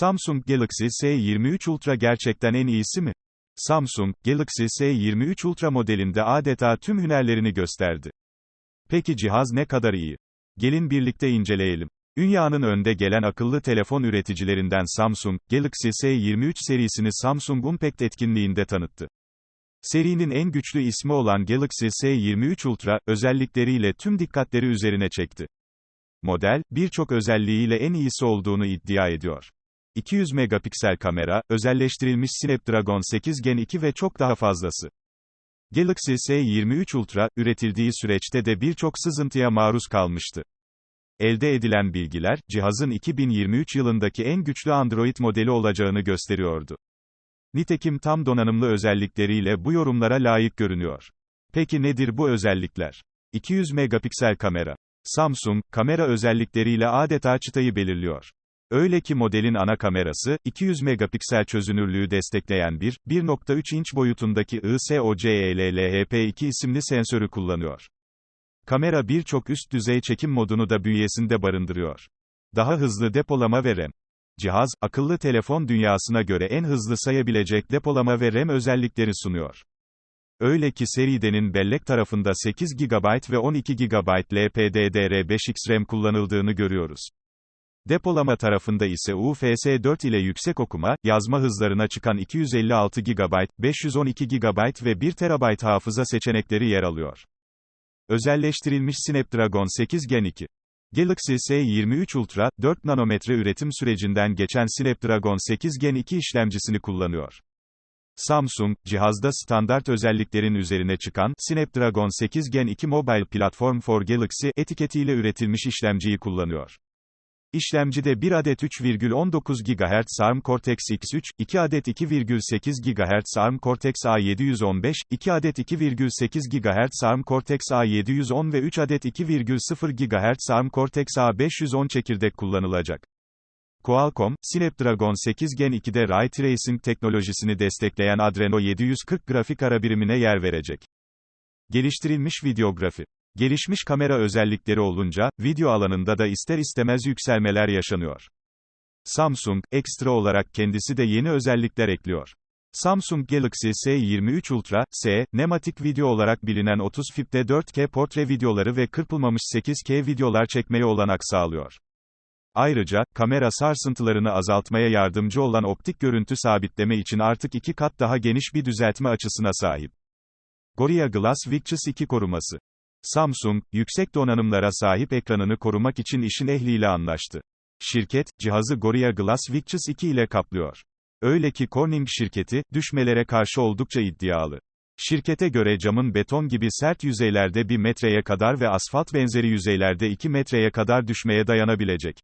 Samsung Galaxy S23 Ultra gerçekten en iyisi mi? Samsung, Galaxy S23 Ultra modelinde adeta tüm hünerlerini gösterdi. Peki cihaz ne kadar iyi? Gelin birlikte inceleyelim. Dünyanın önde gelen akıllı telefon üreticilerinden Samsung, Galaxy S23 serisini Samsung Unpacked etkinliğinde tanıttı. Serinin en güçlü ismi olan Galaxy S23 Ultra, özellikleriyle tüm dikkatleri üzerine çekti. Model, birçok özelliğiyle en iyisi olduğunu iddia ediyor. 200 megapiksel kamera, özelleştirilmiş Snapdragon 8 Gen 2 ve çok daha fazlası. Galaxy S23 Ultra, üretildiği süreçte de birçok sızıntıya maruz kalmıştı. Elde edilen bilgiler, cihazın 2023 yılındaki en güçlü Android modeli olacağını gösteriyordu. Nitekim tam donanımlı özellikleriyle bu yorumlara layık görünüyor. Peki nedir bu özellikler? 200 megapiksel kamera. Samsung, kamera özellikleriyle adeta çıtayı belirliyor. Öyle ki modelin ana kamerası, 200 megapiksel çözünürlüğü destekleyen bir, 1.3 inç boyutundaki ISOCELLHP2 isimli sensörü kullanıyor. Kamera birçok üst düzey çekim modunu da bünyesinde barındırıyor. Daha hızlı depolama ve RAM. Cihaz, akıllı telefon dünyasına göre en hızlı sayabilecek depolama ve RAM özellikleri sunuyor. Öyle ki seridenin bellek tarafında 8 GB ve 12 GB LPDDR5X RAM kullanıldığını görüyoruz. Depolama tarafında ise UFS 4 ile yüksek okuma, yazma hızlarına çıkan 256 GB, 512 GB ve 1 TB hafıza seçenekleri yer alıyor. Özelleştirilmiş Snapdragon 8 Gen 2. Galaxy S23 Ultra, 4 nanometre üretim sürecinden geçen Snapdragon 8 Gen 2 işlemcisini kullanıyor. Samsung, cihazda standart özelliklerin üzerine çıkan, Snapdragon 8 Gen 2 Mobile Platform for Galaxy etiketiyle üretilmiş işlemciyi kullanıyor. İşlemcide 1 adet 3,19 GHz ARM Cortex-X3, 2 adet 2,8 GHz ARM Cortex-A715, 2 adet 2,8 GHz ARM Cortex-A710 ve 3 adet 2,0 GHz ARM Cortex-A510 çekirdek kullanılacak. Qualcomm, Snapdragon 8 Gen 2'de Ray Tracing teknolojisini destekleyen Adreno 740 grafik ara birimine yer verecek. Geliştirilmiş videografi Gelişmiş kamera özellikleri olunca, video alanında da ister istemez yükselmeler yaşanıyor. Samsung, ekstra olarak kendisi de yeni özellikler ekliyor. Samsung Galaxy S23 Ultra, S, nematik video olarak bilinen 30 fp'te 4K portre videoları ve kırpılmamış 8K videolar çekmeye olanak sağlıyor. Ayrıca, kamera sarsıntılarını azaltmaya yardımcı olan optik görüntü sabitleme için artık iki kat daha geniş bir düzeltme açısına sahip. Gorilla Glass Victus 2 koruması Samsung, yüksek donanımlara sahip ekranını korumak için işin ehliyle anlaştı. Şirket, cihazı Gorilla Glass Victus 2 ile kaplıyor. Öyle ki Corning şirketi, düşmelere karşı oldukça iddialı. Şirkete göre camın beton gibi sert yüzeylerde 1 metreye kadar ve asfalt benzeri yüzeylerde 2 metreye kadar düşmeye dayanabilecek.